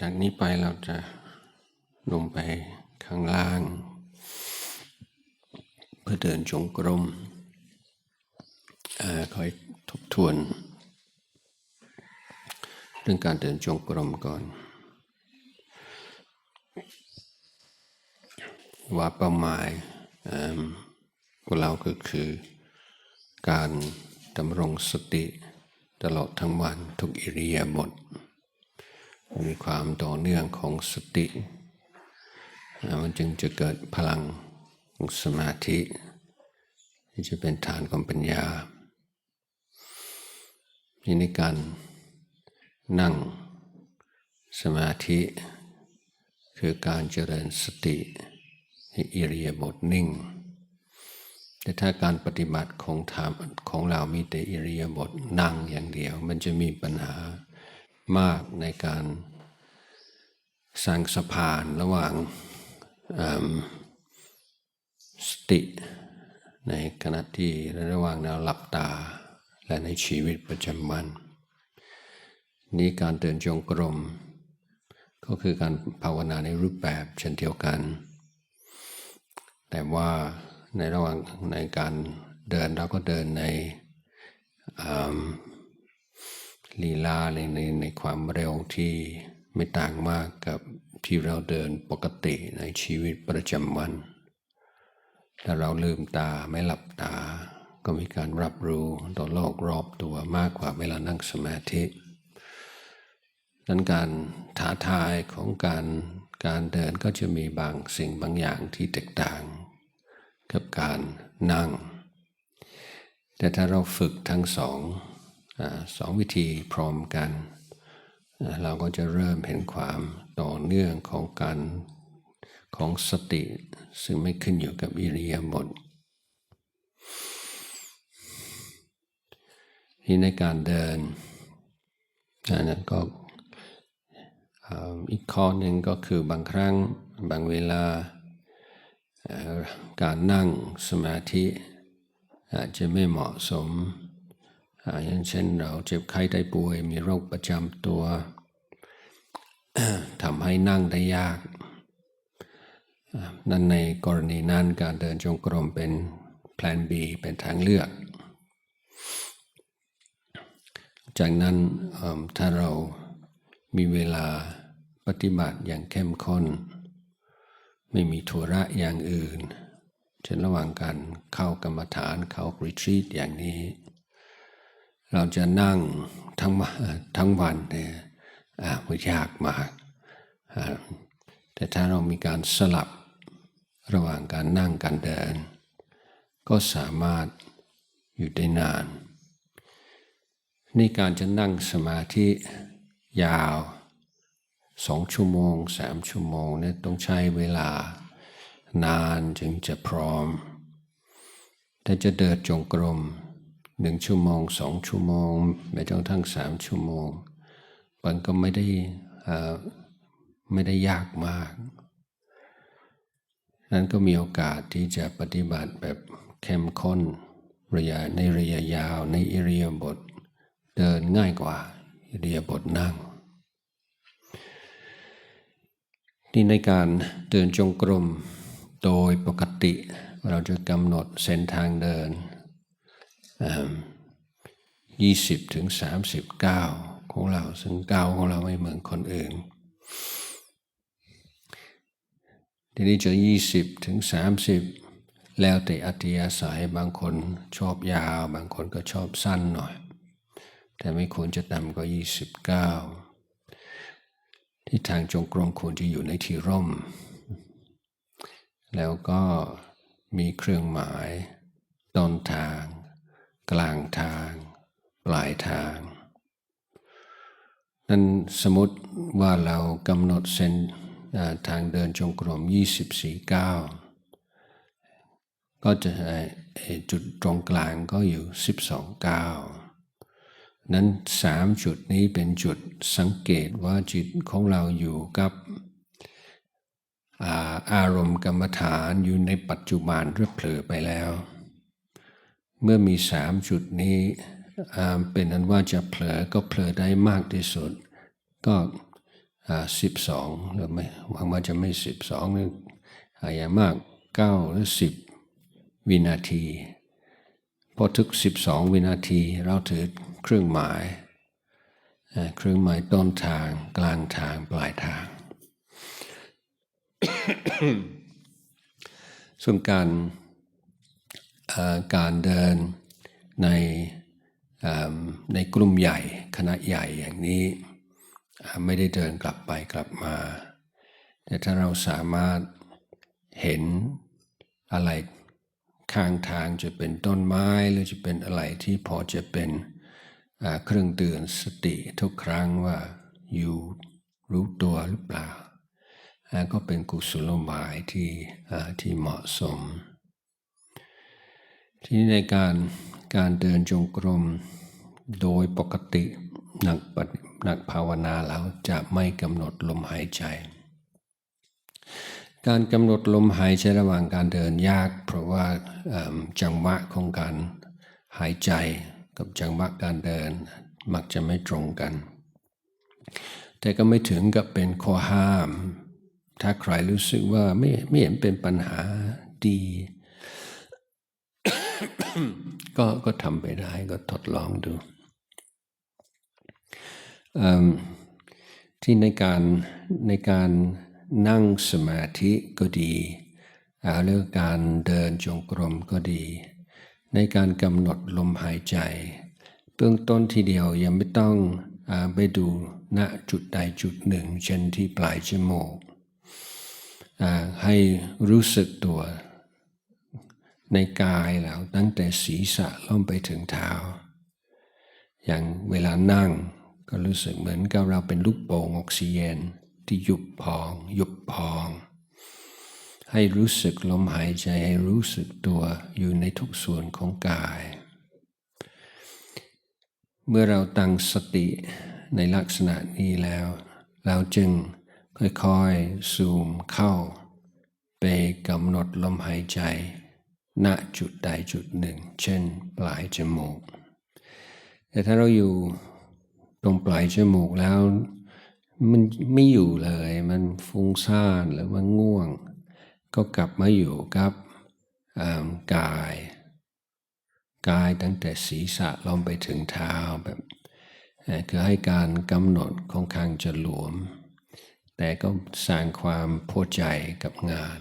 จากนี้ไปเราจะลงไปข้างล่าง เพื่อเดินจงกรมอคอยทบทวน เรื่องการเดินจงกรมก่อน ว่าเป้าหมายของเราก็คือการดำรงสติตลอดทั้งวันทุกอิริยาบถ มีความต่อเนื่องของสติ มันจึงจะเกิดพลังของสมาธิ ที่จะเป็นฐานของปัญญาที่ในการนั่งสมาธิ คือการเจริญสติให้อิริยาบถนิ่ง แต่ถ้าการปฏิบัติของธรรมของเรามีแต่อิริยาบถนั่งอย่างเดียว มันจะมีปัญหามากในการ สร้างสะพานระหว่างสติในขณะที่ระหว่างเราหลับตา และในชีวิตประจำวัน นี้การเดินจงกรม ก็คือการภาวนาในรูปแบบเช่นเดียวกัน แต่ว่าในระหว่างในการเดินเราก็เดินในลีลาในในในความเร็วที่ ไม่ต่างมากกับที่เราเดินปกติในชีวิตประจำวัน ถ้าเราลืมตาไม่หลับตา ก็มีการรับรู้ต่อโลกรอบตัวมากกว่าเวลานั่งสมาธินั้นการท้าทายของการการเดินก็จะมีบางสิ่งบางอย่างที่แตกต่าง กับการนั่ง แต่ถ้าเราฝึกทั้งสองอสองวิธีพร้อมกัน เราก็จะเริ่มเห็นความต่อเนื่องของการของสติ ซึ่งไม่ขึ้นอยู่กับอิริยาบถที่ในการเดินอันนั้นก็อีกข้อหนึ่งก็คือบางครั้งบางเวลาการนั่งสมาธิ อาจจะไม่เหมาะสม อย่างเช่นเราเจ็บไข้ได้ป่วยมีโรคประจำตัวทำให้นั่งได้ยาก นั่นในกรณีนั้นการเดินจงกรมเป็นแผน B เป็นทางเลือก จากนั้นถ้าเรามีเวลาปฏิบัติอย่างเข้มข้น ไม่มีธุระอย่างอื่น เช่นระหว่างการเข้ากรรมฐานเข้ารีทรีตอย่างนี้ เราจะนั่งทั้งวันทั้งวันเนี่ยามันยากมาก แต่ถ้าเรามีการสลับระหว่างการนั่งการเดิน ก็สามารถอยู่ได้นานในการจะนั่งสมาธิยาวสองชั่วโมงสามชั่วโมงเนี่ยต้องใช้เวลานานจึงจะพร้อมถ้าจะเดินจงกรม หนึ่งชั่วโมงสองชั่วโมงไม่ต้องทั้งสามชั่วโมง มันก็ไม่ได้ไม่ได้ยากมาก นั้นก็มีโอกาสที่จะปฏิบัติแบบเข้มข้นระยะในระยะยาวในอิริยาบถเดินง่ายกว่าอิริยาบถนั่งที่ในการเดินจงกรมโดยปกติเราจะกำหนดเส้นทางเดิน ยี่สิบถึงสามสิบเก้าของเรา ซึ่งเก้าของเราไม่เหมือนคนอื่น ทีนี้จะยี่สิบถึงสามสิบแล้วแต่อัธยาศัยบางคนชอบยาว บางคนก็ชอบสั้นหน่อย แต่ไม่ควรจะต่ำกว่ายี่สิบเก้าที่ทางจงกรมควรจะอยู่ในที่ร่ม แล้วก็มีเครื่องหมายต้นทาง กลางทาง ปลายทางนั้นสมมติว่าเรากำหนดเส้นทางเดินจงกรม 24ก้าวก็จะเอ่อเอ่อจุดตรงกลางก็อยู่ 12ก้าวนั้นสามจุดนี้เป็นจุดสังเกตว่าจิตของเราอยู่กับอาอารมณ์กรรมฐานอยู่ในปัจจุบันหรือเผลอไปแล้ว เมื่อมีสามจุดนี้เป็นนั้นว่าจะเผลอก็เผลอได้มากที่สุด ก็สิบสองหรือไม่หวังว่าจะไม่สิบสองหรืออย่างมากเก้าหรือสิบวินาทีพอทุกสิบสองวินาทีเราถือเครื่องหมาย เครื่องหมายต้นทางกลางทางปลายทาง ส่วนการ การเดินในในกลุ่มใหญ่คณะใหญ่อย่างนี้ไม่ได้เดินกลับไปกลับมา แต่ถ้าเราสามารถเห็นอะไรข้างทางจะเป็นต้นไม้หรือจะเป็นอะไรที่พอจะเป็นเครื่องเตือนสติทุกครั้งว่าอยู่รู้ตัวหรือเปล่า ก็เป็นกุศโลบายที่ที่เหมาะสม ที่ในการการเดินจงกรมโดยปกตินักนักภาวนาเราจะไม่กำหนดลมหายใจ การกำหนดลมหายใจระหว่างการเดินยาก เพราะว่าจังหวะของการหายใจกับจังหวะการเดินมักจะไม่ตรงกัน แต่ก็ไม่ถึงกับเป็นข้อห้าม ถ้าใครรู้สึกว่าไม่ไม่เห็นเป็นปัญหาดี ก็ก็ทำไปได้ก็ทดลองดู ที่ในการในการนั่งสมาธิก็ดีเรื่อการเดินจงกรมก็ดี ในการกำหนดลมหายใจ เบื้องต้นทีเดียวยังไม่ต้องอไปดูณจุดใดจุดหนึ่ง เช่นที่ปลายจมูกให้รู้สึกตัว ในกายแล้วตั้งแต่ศีรษะลงไปถึงเท้า อย่างเวลานั่งก็รู้สึกเหมือนกับเราเป็นลูกโป่งออกซิเจนที่ยุบพอง ยุบพอง ให้รู้สึกลมหายใจให้รู้สึกตัวอยู่ในทุกส่วนของกาย เมื่อเราตั้งสติในลักษณะนี้แล้ว เราจึงค่อยๆซูมเข้า ไปกำหนดลมหายใจ ณจุดใดจุดหนึ่ง เช่น ปลายจมูก แต่ถ้าเราอยู่ตรงปลายจมูกแล้ว มันไม่อยู่เลย มันฟุ้งซ่านหรือมันง่วง ก็กลับมาอยู่กับกาย กายตั้งแต่ศีรษะลงไปถึงเท้าแบบคือให้การกำหนดของข้างจะหลวม แต่ก็สร้างความพอใจกับงาน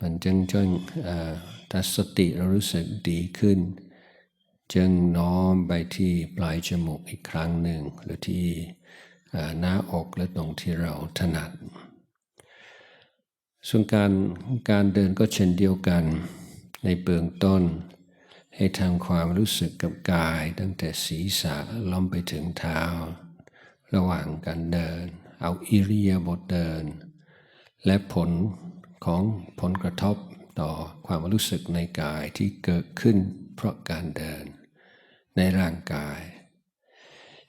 มันจึงจน ถ้าสติเรารู้สึกดีขึ้น จึงน้อมไปที่ปลายจมูกอีกครั้งหนึ่ง หรือที่หน้าอกและตรงที่เราถนัด ส่วนการการเดินก็เช่นเดียวกัน ในเบื้องต้น ให้ทำความรู้สึกกับกายตั้งแต่ศีรษะล้อมไปถึงเท้า ระหว่างการเดิน เอาอิริยาบถเดิน และผลของผลกระทบ ต่อความรู้สึกในกายที่เกิดขึ้น เพราะการเดิน ในร่างกาย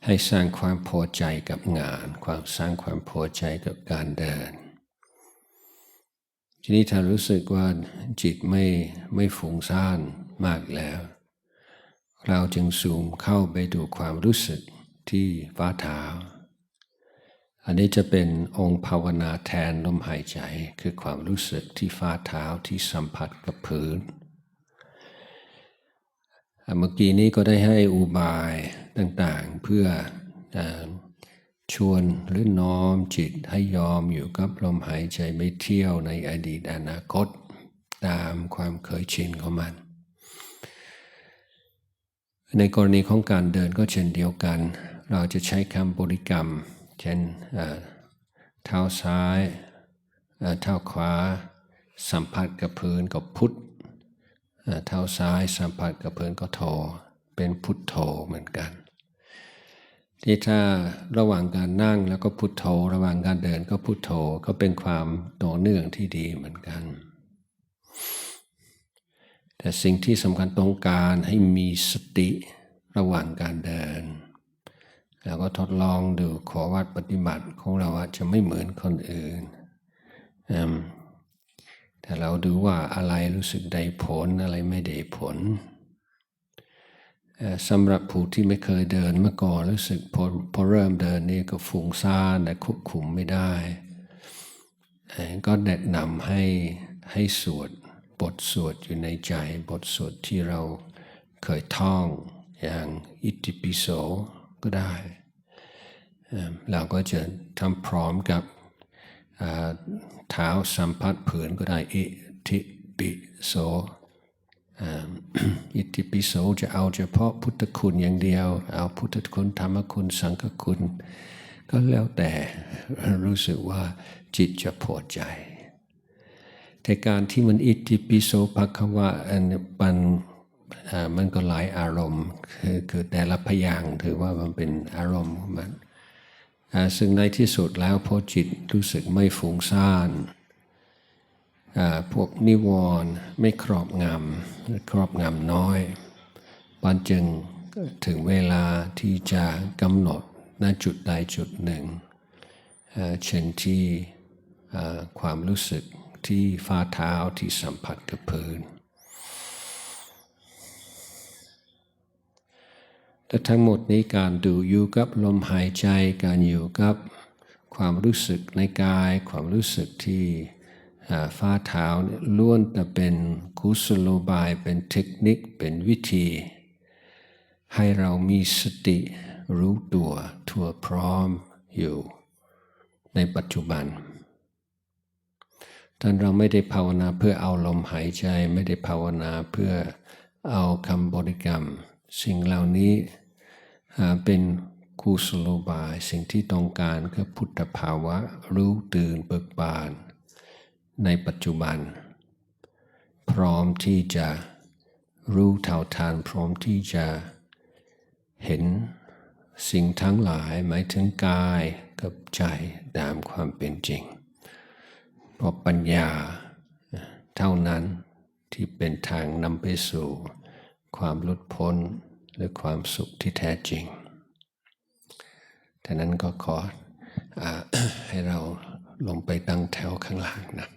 ให้สร้างความพอใจกับงาน ความสร้างความพอใจกับการเดิน ทีนี้ถ้ารู้สึกว่าจิตไม่ไม่ฟุ้งซ่านมากแล้ว เราจึงสูมเข้าไปดูความรู้สึกที่ฝ่าเท้า อันนี้จะเป็นองค์ภาวนาแทนลมหายใจ คือความรู้สึกที่ฝ่าเท้าที่สัมผัสกับพื้นเมื่อกี้นี้ก็ได้ให้อุบายต่างๆ เพื่อชวนหรือน้อมจิตให้ยอมอยู่กับลมหายใจไม่เที่ยวในอดีตอนาคต ตามความเคยชินของมัน ในกรณีของการเดินก็เช่นเดียวกัน เราจะใช้คำบริกรรม เช่นเท้าซ้ายเท้าขวา สัมผัสกับพื้นกับพุทธเท้าซ้ายสัมผัสกับพื้นก็โท เป็นพุทโธเหมือนกัน ที่ถ้าระหว่างการนั่งแล้วก็พุทโธ ระหว่างการเดินก็พุทโธก็เป็นความต่อเนื่องที่ดีเหมือนกัน แต่สิ่งที่สำคัญต้องการให้มีสติระหว่างการเดิน แล้วก็ทดลองดูขอวัดปฏิบัติของเราจะไม่เหมือนคนอื่น แต่เราดูว่าอะไรรู้สึกได้ผลอะไรไม่ได้ผลสำหรับผู้ที่ไม่เคยเดินเมื่อก่อนรู้สึกพอพอเริ่มเดินนี่ก็ฟุ้งซ่านแต่ควบคุมไม่ได้ ก็แนะนำให้ให้สวดบทสวดอยู่ในใจบทสวดที่เราเคยท่องอย่างอิติปิโสก็ได้ เราก็จะทำพร้อมกับเท้าสัมผัสผืนก็ได้อิติปิโสอ่าอิติปิโสจะเอาเฉพาะพุทธคุณอย่างเดียว เอาพุทธคุณธรรมคุณสังฆคุณ ก็แล้วแต่รู้สึกว่าจิตจะพอใจ แต่การที่มันอิติปิโสภควะอันมันมันก็หลายอารมณ์ คือคือแต่ละพยางค์ถือว่ามันเป็นอารมณ์ของมัน ซึ่งในที่สุดแล้วพอจิตรู้สึกไม่ฟุ้งซ่านพวกนิวรณ์ไม่ครอบงำครอบงำน้อยปันจึงถึงเวลาที่จะกำหนดณจุดใดจุดหนึ่งเช่นที่ความรู้สึกที่ฝ่าเท้าที่สัมผัสกับพื้น แต่ทั้งหมดนี้การดูอยู่กับลมหายใจ การอยู่กับความรู้สึกในกาย ความรู้สึกที่ฝ่าเท้าล้วนแต่เป็นกุศโลบาย เป็นเทคนิค เป็นวิธี ให้เรามีสติรู้ตัวทั่วพร้อมอยู่ในปัจจุบันท่านเราไม่ได้ภาวนาเพื่อเอาลมหายใจ ไม่ได้ภาวนาเพื่อเอาคำบริกรรม สิ่งเหล่านี้เป็นกุศโลบาย สิ่งที่ต้องการคือพุทธภาวะรู้ตื่นเบิกบาน ในปัจจุบัน พร้อมที่จะรู้เท่าทานพร้อมที่จะเห็นสิ่งทั้งหลายหมายถึงกายกับใจตามความเป็นจริง เพราะปัญญาเท่านั้นที่เป็นทางนำไปสู่ ความหลุดพ้นหรือความสุขที่แท้จริงท่านั้นก็ขออให้เราลงไปตั้งแถวข้างล่างนะ